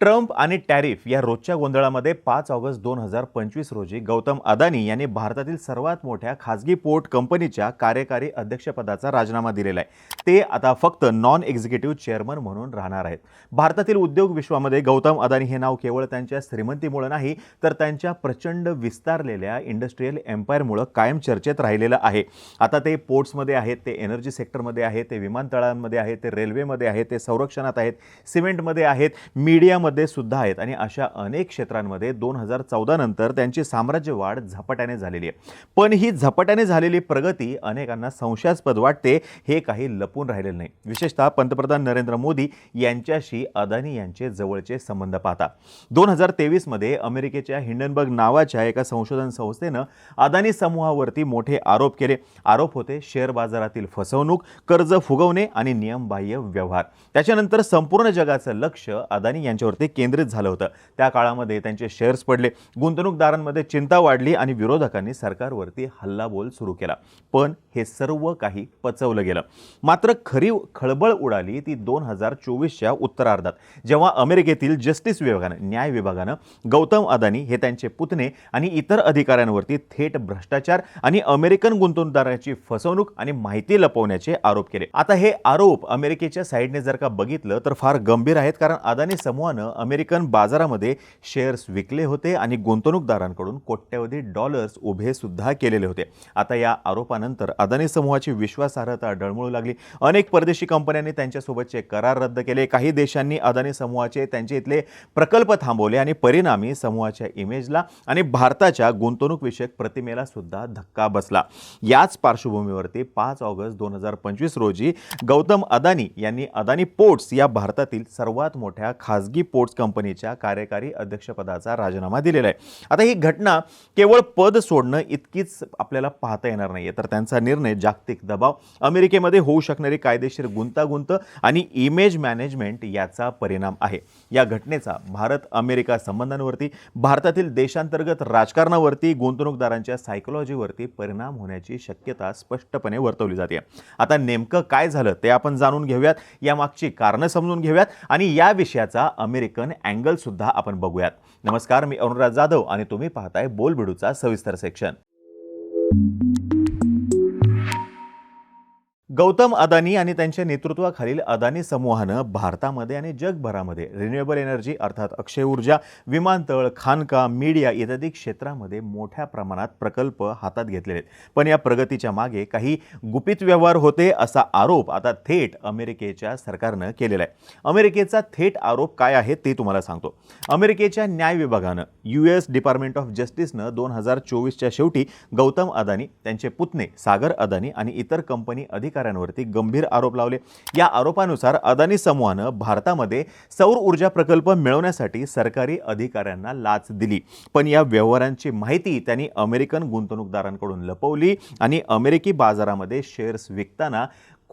Trump आणि tariff या रोजच्या गोंधळामध्ये पाच ऑगस्ट दोन हजार पंचवीस रोजी गौतम अदानी यांनी भारतातील सर्वात मोठ्या खाजगी पोर्ट कंपनीच्या कार्यकारी अध्यक्षपदाचा राजीनामा दिलेला आहे. ते आता फक्त नॉन एक्झिक्युटिव्ह चेअरमन म्हणून राहणार आहेत. भारतातील उद्योग विश्वामध्ये गौतम अदानी हे नाव केवळ त्यांच्या श्रीमंतीमुळे नाही तर त्यांच्या प्रचंड विस्तारलेल्या इंडस्ट्रीयल एम्पायरमुळं कायम चर्चेत राहिलेलं आहे. आता ते पोर्ट्समध्ये आहेत ते एनर्जी सेक्टरमध्ये आहेत ते विमानतळांमध्ये आहेत ते रेल्वेमध्ये आहेत ते संरक्षणात आहेत सिमेंटमध्ये आहेत मीडियामध्ये सुद्धा आहेत आणि अशा अनेक क्षेत्रांमध्ये दोन हजार चौदा नंतर त्यांची साम्राज्य वाढ झपाट्याने झालेली आहे. पण ही झपाट्याने झालेली प्रगती अनेकांना संशयास्पद वाटते हे काही लपून राहिलेलं नाही. विशेषतः पंतप्रधान नरेंद्र मोदी यांच्याशी अदानी यांचे जवळचे संबंध पाहता. दोन हजार तेवीसमध्ये अमेरिकेच्या हिंडनबर्ग नावाच्या एका संशोधन संस्थेनं अदानी समूहावरती मोठे आरोप केले. आरोप होते शेअर बाजारातील फसवणूक कर्ज फुगवणे आणि नियमबाह्य व्यवहार. त्याच्यानंतर संपूर्ण जगाचं लक्ष अदानी यांच्यावरती केंद्रित झालं होतं. त्या काळामध्ये त्यांचे शेअर्स पडले. गुंतवणूकदारांमध्ये चिंता वाढली आणि विरोधकांनी सरकारवरती हल्लाबोल सुरू केला. पण हे सर्व काही पचवलं गेलं. मात्र खरी खळबळ उडाली ती दोन हजार चोवीसच्या उत्तरार्धात. जेव्हा अमेरिकेतील जस्टिस विभागानं न्याय विभागानं गौतम अदानी हे त्यांचे पुतणे आणि इतर अधिकाऱ्यांवरती थेट भ्रष्टाचार आणि अमेरिकन गुंतवणूकदाराची फसवणूक आणि माहिती लपवण्याचे आरोप केले. आता हे आरोप अमेरिकेच्या साईडने जर का बघितलं तर फार गंभीर आहेत. कारण अदानी समूहानं अमेरिकन बाजारामध्ये शेअर्स विकले होते आणि गुंतवणूकदारांकडून कोट्यवधी डॉलर्स उभे सुद्धा केलेले होते. आता या आरोपानंतर अदानी समूहाची विश्वासार्हता डळमळू लागली. अनेक परदेशी कंपन्यांनी त्यांच्यासोबतचे करार रद्द केले. काही देशांनी अदानी समूहाचे त्यांचे इथले प्रकल्प थांबवले आणि परिणामी समूहाच्या इमेजला आणि भारताच्या गुंतवणूकविषयक प्रतिमेला सुद्धा धक्का बसला. याच पार्श्वभूमीवरती पाच ऑगस्ट दोन हजार पंचवीस रोजी गौतम अदानी यांनी अदानी पोर्ट्स या भारतातील सर्वात मोठ्या खाजगी पोर्ट्स कंपनीच्या कार्यकारी अध्यक्षपदाचा राजीनामा दिलेला आहे. आता ही घटना केवळ पद सोडणं इतकीच आपल्याला पाहता येणार नाही तर त्यांचा निर्णय जागतिक दबाव अमेरिकेमध्ये होऊ शकणारी कायदेशीर गुंतागुंत आणि इमेज मॅनेजमेंट याचा परिणाम आहे. या घटनेचा भारत अमेरिका संबंधांवरती भारतातील देशांतर्गत राजकारणावरती गुंतवणूकदारांच्या सायकोलॉजीवरती परिणाम होण्याची शक्यता स्पष्टपणे वर्तवली जाते. आता नेमकं काय झालं ते आपण जाणून घेऊयात. यामागची कारणं समजून घेऊयात आणि या विषयाचा अमेरिकन अँगल सुद्धा आपण बघूयात. नमस्कार मी अनुराग जाधव आणि तुम्ही पाहताय बोलबिडूचा सविस्तर सेक्शन. गौतम अदानी आणि त्यांच्या नेतृत्वाखालील अदानी समूहानं भारतामध्ये आणि जगभरामध्ये रिन्युएबल एनर्जी अर्थात अक्षय ऊर्जा विमानतळ खाणकाम मीडिया इत्यादी क्षेत्रामध्ये मोठ्या प्रमाणात प्रकल्प हातात घेतलेले आहेत. पण या प्रगतीच्या मागे काही गुपित व्यवहार होते असा आरोप आता थेट अमेरिकेच्या सरकारनं केलेला आहे. अमेरिकेचा थेट आरोप काय आहे ते तुम्हाला सांगतो. अमेरिकेच्या न्याय विभागानं यू एस डिपार्टमेंट ऑफ जस्टिसनं दोन हजार चोवीसच्या शेवटी गौतम अदानी त्यांचे पुतणे सागर अदानी आणि इतर कंपनी अधिकाऱ्यांवरती गंभीर आरोप लावले. या आरोपानुसार अदानी समूहानं भारतामध्ये सौर ऊर्जा प्रकल्प मिळवण्यासाठी सरकारी अधिकाऱ्यांना लाच दिली. पण या व्यवहारांची माहिती त्यांनी अमेरिकन गुंतवणूकदारांकडून लपवली आणि अमेरिकी बाजारामध्ये शेअर्स विकताना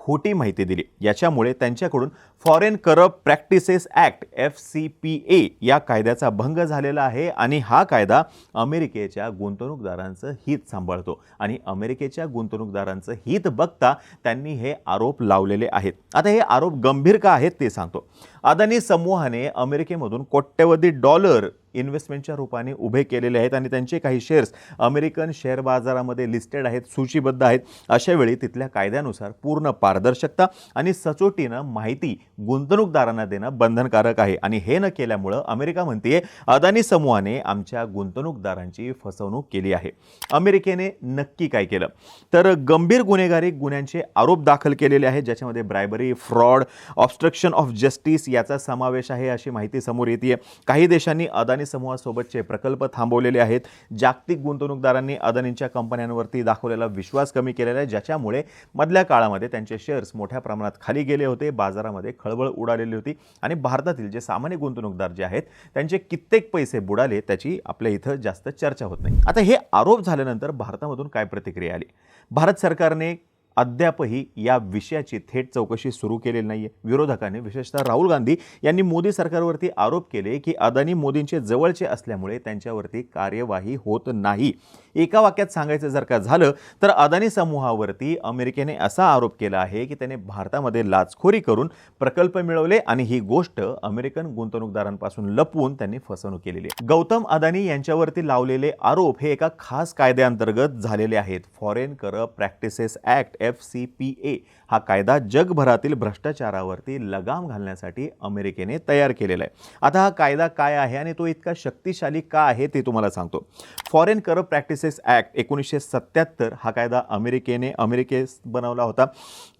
खोटी माहिती दिली. याच्यामुळे त्यांच्याकडून foreign corrupt practices act F C P A या कायद्याचा भंग झालेला आहे आणि हा कायदा अमेरिकेच्या गुंतवणूकदारांचं हित सांभाळतो. आणि अमेरिकेच्या गुंतवणूकदारांचं हित बघता त्यांनी हे आरोप लावलेले आहेत. आता हे आरोप गंभीर का आहेत ते सांगतो. अदानी समूहाने अमेरिकेमधून कोट्यवधी डॉलर इन्व्हेस्टमेंटच्या रूपाने उभे केलेले आहेत आणि त्यांचे काही शेअर्स अमेरिकन शेअर बाजारामध्ये लिस्टेड आहेत सूचीबद्ध आहेत. अशावेळी तिथल्या कायद्यानुसार पूर्ण पारदर्शकता आणि सचोटीनं माहिती गुंतवणूकदारांना देणं बंधनकारक आहे. आणि हे न केल्यामुळं अमेरिका म्हणते अदानी समूहाने आमच्या गुंतवणूकदारांची फसवणूक केली आहे. अमेरिकेने नक्की काय केलं? तर गंभीर गुन्हेगारी गुन्ह्यांचे आरोप दाखल केलेले आहेत ज्याच्यामध्ये bribery fraud obstruction of justice याचा समावेश आहे अशी माहिती समोर येते काही देशांनी अदानी समूहासोबतचे प्रकल्प थांबवलेले आहेत. जागतिक गुंतवणूकदारांनी अदानींच्या कंपन्यांवरती दाखवलेला विश्वास कमी केलेला आहे ज्याच्यामुळे मधल्या काळामध्ये त्यांचे शेअर्स मोठ्या प्रमाणात खाली गेले होते बाजारामध्ये खळबळ उडालेली होती आणि भारतातील जे सामान्य गुंतवणूकदार जे आहेत त्यांचे कित्येक पैसे बुडाले त्याची आपल्या इथं जास्त चर्चा होत नाही. आता हे आरोप झाल्यानंतर भारतामधून काय प्रतिक्रिया आली? भारत सरकारने अद्यापही या विषयाची थेट चौकशी सुरू केलेली नाही आहे विरोधकांनी विशेषतः राहुल गांधी यांनी मोदी सरकारवरती आरोप केले की अदानी मोदींचे जवळचे असल्यामुळे त्यांच्यावरती कार्यवाही होत नाही. एका वाक्यात सांगायचं जर का झालं तर अदानी समूहावरती अमेरिकेने असा आरोप केला आहे की त्याने भारतामध्ये लाचखोरी करून प्रकल्प मिळवले आणि ही गोष्ट अमेरिकन गुंतवणूकदारांपासून लपवून त्यांनी फसवणूक केलेली आहे. गौतम अदानी यांच्यावरती लावलेले आरोप हे एका खास कायद्याअंतर्गत झालेले आहेत. Foreign corrupt practices act F C P A हा कायदा जगभरातील भ्रष्टाचारावरती लगाम घालण्यासाठी अमेरिकेने तयार केलेला आहे. आता हा कायदा काय आहे आणि तो इतका शक्तिशाली का आहे ते तुम्हाला सांगतो. फॉरेन करप्ट प्रॅक्टिसेस ॲक्ट एकोणीसशे सत्त्याहत्तर हा कायदा अमेरिकेने अमेरिकेस बनवला होता.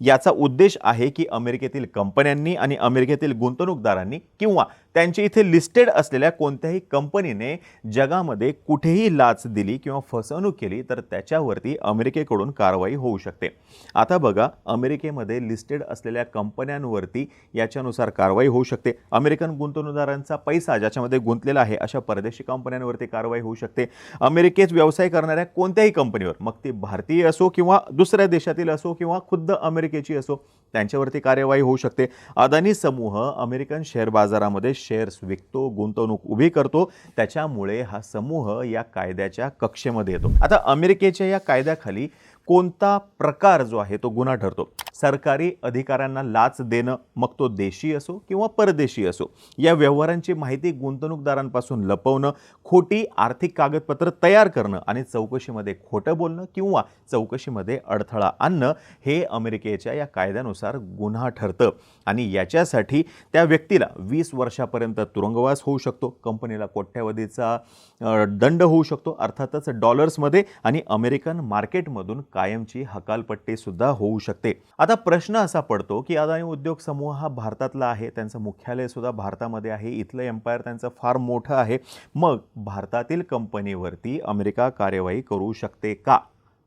याचा उद्देश आहे की अमेरिकेतील कंपन्यांनी आणि अमेरिकेतील गुंतवणूकदारांनी किंवा त्यांची इथे लिस्टेड असलेल्या कोणत्याही कंपनीने जगामध्ये कुठेही लाच दिली किंवा फसवणूक केली तर त्याच्यावरती अमेरिकेकडून कारवाई होऊ शकते. आता बघा अमेरिकेमध्ये लिस्टेड असलेल्या कंपन्यांवरती याच्यानुसार कारवाई होऊ शकते. अमेरिकन गुंतवणूकदारांचा पैसा ज्याच्यामध्ये गुंतलेला आहे अशा परदेशी कंपन्यांवरती कारवाई होऊ शकते. अमेरिकेत व्यवसाय करणाऱ्या कोणत्याही कंपनीवर मग ती भारतीय असो किंवा दुसऱ्या देशातील असो किंवा खुद्द अमेरिकेची असो त्यांच्यावरती कार्यवाही होऊ शकते. अदानी समूह अमेरिकन शेअर बाजारामध्ये शेअर्स विकतो गुंतवणूक उभी करतो त्याच्यामुळे हा समूह या कायद्याच्या कक्षेमध्ये येतो. आता अमेरिकेच्या या कायद्याखाली कोणता प्रकार जो आहे तो गुन्हा ठरतो? सरकारी अधिकाऱ्यांना लाच देणं मग तो देशी असो किंवा परदेशी असो या व्यवहारांची माहिती गुंतवणूकदारांपासून लपवणं खोटी आर्थिक कागदपत्र तयार करणं आणि चौकशीमध्ये खोटं बोलणं किंवा चौकशीमध्ये अडथळा आणणं हे अमेरिकेच्या या कायद्यानुसार गुन्हा ठरतं. आणि याच्यासाठी त्या व्यक्तीला वीस वर्षापर्यंत तुरुंगवास होऊ शकतो कंपनीला कोट्यावधीचा दंड होऊ शकतो अर्थातच डॉलर्समध्ये आणि अमेरिकन मार्केटमधून कायमची हकालपट्टीसुद्धा होऊ शकते. आता प्रश्न असा पडतो की अदानी उद्योग समूह हा भारतातला आहे त्यांचं मुख्यालयसुद्धा भारतामध्ये आहे इथलं एम्पायर त्यांचं फार मोठं आहे. मग भारतातील कंपनीवरती अमेरिका कार्यवाही करू शकते का?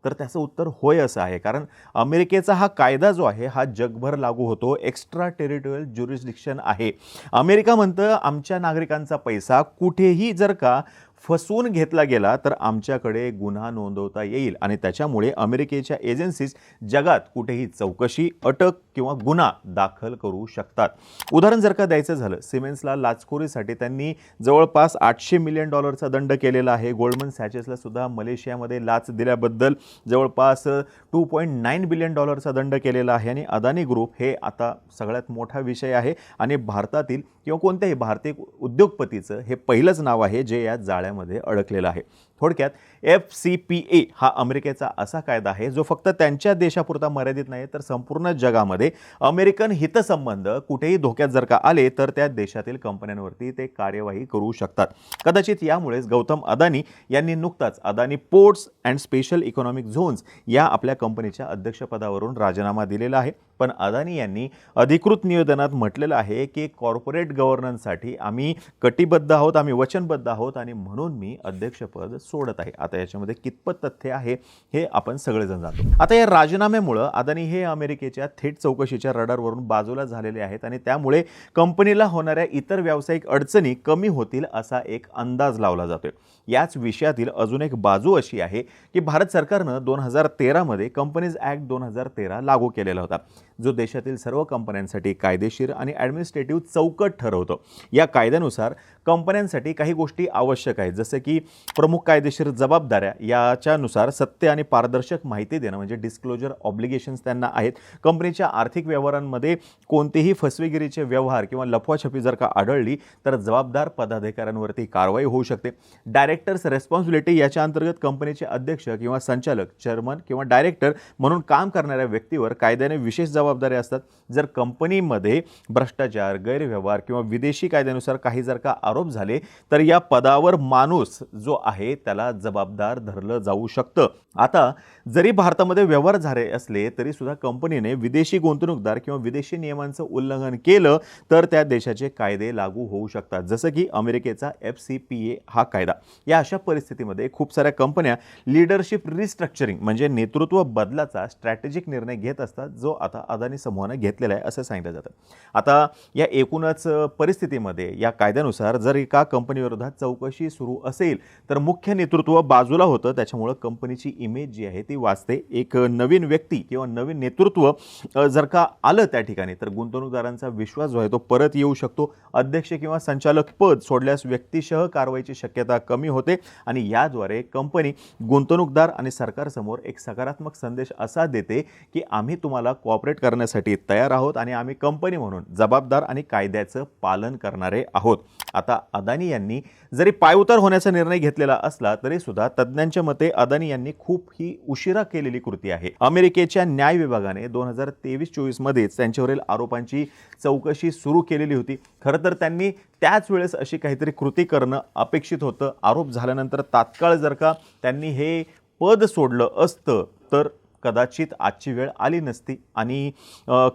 तर त्याचं उत्तर होय असं आहे कारण अमेरिकेचा हा कायदा जो आहे हा जगभर लागू होतो एक्स्ट्रा टेरिटोरियल ज्युरिस्डिक्शन आहे. अमेरिका म्हणतं आमच्या नागरिकांचा पैसा कुठेही जर का फसवून घेतला गेला तर आमच्याकडे गुन्हा नोंदवता येईल. आणि त्याच्यामुळे अमेरिकेच्या एजन्सीज जगात कुठेही चौकशी अटक किंवा गुन्हा दाखल करू शकतात. उदाहरण जर का द्यायचं झालं सिमेन्सला लाचखोरीसाठी त्यांनी जवळपास आठशे मिलियन डॉलरचा दंड केलेला आहे. गोल्डमन सॅचेसला सुद्धा मलेशियामध्ये लाच दिल्याबद्दल जवळपास टू पॉईंट नाईन बिलियन डॉलरचा दंड केलेला आहे. आणि अदानी ग्रुप हे आता सगळ्यात मोठा विषय आहे. आणि भारतातील किंवा कोणत्याही भारतीय उद्योगपतीचं हे पहिलंच नाव आहे जे या जाळ्यामध्ये अडकलेलं आहे. थोडक्यात एफ सी पी ए हा अमेरिकेचा असा कायदा आहे जो फक्त त्यांच्या देशापुरता मर्यादित नाही तर संपूर्ण जगामध्ये अमेरिकन हितसंबंध कुठेही धोक्यात जर का आले तर त्या देशातील कंपन्यांवरती ते कार्यवाही करू शकतात. कदाचित यामुळेच गौतम अदानी यांनी नुकताच Adani ports and special economic zones या आपल्या कंपनीच्या अध्यक्षपदावरून राजीनामा दिलेला आहे. पण अदानी यांनी अधिकृत निवेदनात म्हटलेलं आहे की कॉर्पोरेट गव्हर्नन्ससाठी आम्ही कटिबद्ध आहोत आम्ही वचनबद्ध आहोत आणि म्हणून मी अध्यक्षपद सोडत आहे. आता याच्यामध्ये कितपत तथ्य आहे हे आपण सगळेजण जाणतो. आता या राजीनाम्यामुळं अदानी हे अमेरिकेच्या थेट चौकशीच्या रडारवरून बाजूला झालेले आहेत आणि त्यामुळे कंपनीला होणाऱ्या इतर व्यावसायिक अडचणी कमी होतील असा एक अंदाज लावला जातोय. याच विषयातील अजून एक बाजू अशी आहे की भारत सरकारनं दोन हजार तेरामध्ये कंपनीज ॲक्ट दोन हजार तेरा लागू केलेला होता. जो देशातील सर्व कंपन्यांसाठी कायदेशीर आणि ॲडमिनिस्ट्रेटिव्ह चौकट ठरवतो. या कायद्यानुसार कंपन्यांसाठी काही गोष्टी आवश्यक आहेत. जसं की प्रमुख कायदेशीर जबाबदाऱ्या याच्यानुसार सत्य आणि पारदर्शक माहिती देणं म्हणजे डिस्क्लोजर ऑब्लिगेशन्स त्यांना आहेत. कंपनीच्या आर्थिक व्यवहारांमध्ये कोणतेही फसवेगिरीचे व्यवहार किंवा लफवाछपी जर का आढळली तर जबाबदार पदाधिकाऱ्यांवरती कारवाई होऊ शकते. डायरेक्टर्स रेस्पॉन्सिबिलिटी याच्या अंतर्गत कंपनीचे अध्यक्ष किंवा संचालक चेअरमन किंवा डायरेक्टर म्हणून काम करणाऱ्या व्यक्तीवर कायद्याने विशेष जबाबदाऱ्या असतात. जर कंपनीमध्ये भ्रष्टाचार गैरव्यवहार किंवा विदेशी कायद्यानुसार काही जर का आरोप झाले तर या पदावर माणूस जो आहे त्याला जबाबदार धरलं जाऊ शकतं. आता जरी भारतामध्ये व्यवहार झाले असले तरी सुद्धा कंपनीने विदेशी गुंतवणूकदार किंवा विदेशी नियमांचं उल्लंघन केलं तर त्या देशाचे कायदे लागू होऊ शकतात. जसं की अमेरिकेचा एफ सी पी ए हा कायदा. या अशा परिस्थितीमध्ये खूप साऱ्या कंपन्या लिडरशिप रिस्ट्रक्चरिंग म्हणजे नेतृत्व बदलाचा स्ट्रॅटेजिक निर्णय घेत असतात जो आता अदानी समूहानं घेतलेला आहे असं सांगितलं जातं. आता या एकूणच परिस्थितीमध्ये या कायद्यानुसार जर एका कंपनीविरोधात चौकशी सुरू असेल तर मुख्य नेतृत्व बाजूला होतं. त्याच्यामुळं कंपनीची इमेज जी आहे ती वाचते. एक नवीन व्यक्ती किंवा नवीन नेतृत्व जर का आलं त्या ठिकाणी तर गुंतवणूकदारांचा विश्वास जो आहे तो परत येऊ शकतो. अध्यक्ष किंवा संचालक पद सोडल्यास व्यक्तिशः कारवाईची शक्यता कमी होते आणि याद्वारे कंपनी गुंतवणूकदार आणि सरकारसमोर एक सकारात्मक संदेश असा देते की आम्ही तुम्हाला कॉपरेट करण्यासाठी तयार आहोत आणि आम्ही कंपनी म्हणून जबाबदार आणि कायद्याचं पालन करणारे आहोत. आता अदानी यांनी जरी पायउतार होण्याचा निर्णय घेतलेला असला तरी सुद्धा तज्ज्ञांच्या मते अदानी यांनी खूप ही उशिरा केलेली कृती आहे. अमेरिकेच्या न्याय विभागाने दोन हजार तेवीस चोवीसमध्येच त्यांच्यावरील आरोपांची चौकशी सुरू केलेली होती. खरं तर त्यांनी त्याच वेळेस अशी काहीतरी कृती करणं अपेक्षित होतं. आरोप झाल्यानंतर तात्काळ जर का त्यांनी हे पद सोडलं असतं तर कदाचित आजची वेळ आली नसती आणि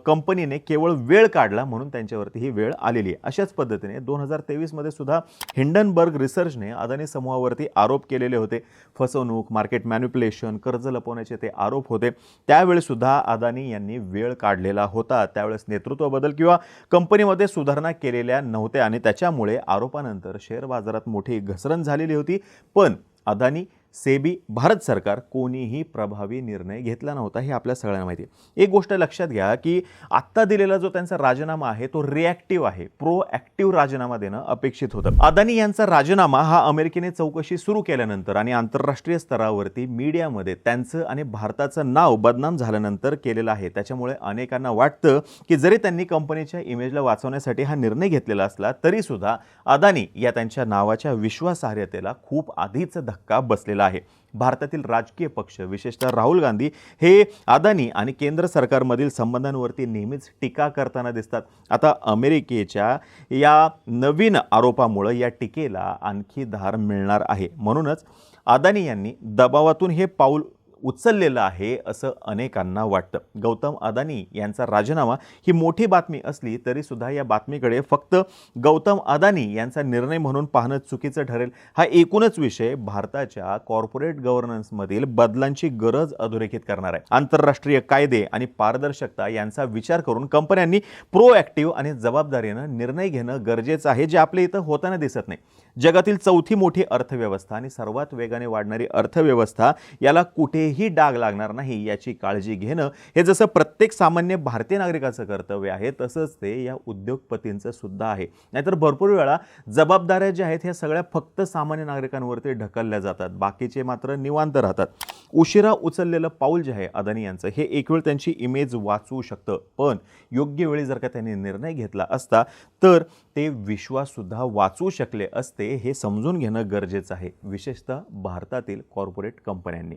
कंपनीने केवळ वेळ काढला म्हणून त्यांच्यावरती ही वेळ आलेली आहे. अशाच पद्धतीने दोन हजार तेवीसमध्ये सुद्धा हिंडनबर्ग रिसर्चने अदानी समूहावरती आरोप केलेले होते. फसवणूक मार्केट मॅन्युप्युलेशन कर्ज लपवण्याचे ते आरोप होते. त्यावेळीसुद्धा अदानी यांनी वेळ काढलेला होता. त्यावेळेस नेतृत्व बदल किंवा कंपनीमध्ये सुधारणा केलेल्या नव्हत्या आणि त्याच्यामुळे आरोपानंतर शेअर बाजारात मोठी घसरण झालेली होती. पण अदानी सेबी भारत सरकार कोणीही प्रभावी निर्णय घेतला नव्हता हे आपल्या सगळ्यांना माहिती आहे. एक गोष्ट लक्षात घ्या की आत्ता दिलेला जो त्यांचा राजीनामा आहे तो रिॲक्टिव्ह आहे. प्रो ॲक्टिव्ह राजीनामा देणं अपेक्षित होतं. अदानी यांचा राजीनामा हा अमेरिकेने चौकशी सुरू केल्यानंतर आणि आंतरराष्ट्रीय स्तरावरती मीडियामध्ये त्यांचं आणि भारताचं नाव बदनाम झाल्यानंतर केलेलं आहे. त्याच्यामुळे अनेकांना वाटतं की जरी त्यांनी कंपनीच्या इमेजला वाचवण्यासाठी हा निर्णय घेतलेला असला तरीसुद्धा अदानी या त्यांच्या नावाच्या विश्वासार्हतेला खूप आधीच धक्का बसलेला आहे. भारतातील राजकीय पक्ष विशेषतः राहुल गांधी हे अदानी आणि केंद्र सरकारमधील संबंधांवरती नेहमीच टीका करताना दिसतात. आता अमेरिकेच्या या नवीन आरोपामुळं या टीकेला आणखी धार मिळणार आहे. म्हणूनच अदानी यांनी दबावातून हे पाऊल उचललेलं आहे असं अनेकांना वाटतं. गौतम अदानी यांचा राजीनामा ही मोठी बातमी असली तरीसुद्धा या बातमीकडे फक्त गौतम अदानी यांचा निर्णय म्हणून पाहणं चुकीचं ठरेल. हा एकूणच विषय भारताच्या कॉर्पोरेट गव्हर्नन्समधील बदलांची गरज अधोरेखित करणार आहे. आंतरराष्ट्रीय कायदे आणि पारदर्शकता यांचा विचार करून कंपन्यांनी प्रोॲक्टिव्ह आणि जबाबदारीनं निर्णय घेणं गरजेचं आहे जे आपल्या इथं होताना दिसत नाही. जगातील चौथी मोठी अर्थव्यवस्था आणि सर्वात वेगाने वाढणारी अर्थव्यवस्था याला कुठे कुठेही डाग लागणार नाही याची काळजी घेणं. हे जसं प्रत्येक सामान्य भारतीय नागरिकाचं कर्तव्य आहे तसंच ते या उद्योगपतींचं सुद्धा आहे. नाहीतर भरपूर वेळा जबाबदाऱ्या ज्या आहेत ह्या सगळ्या फक्त सामान्य नागरिकांवरती ढकलल्या जातात. बाकीचे मात्र निवांत राहतात. उशिरा उचललेलं पाऊल जे आहे अदानी यांचं हे एक वेळ त्यांची इमेज वाचवू शकतं. पण योग्य वेळी जर का त्यांनी निर्णय घेतला असता तर ते विश्वाससुद्धा वाचवू शकले असते हे समजून घेणं गरजेचं आहे. विशेषतः भारतातील कॉर्पोरेट कंपन्यांनी.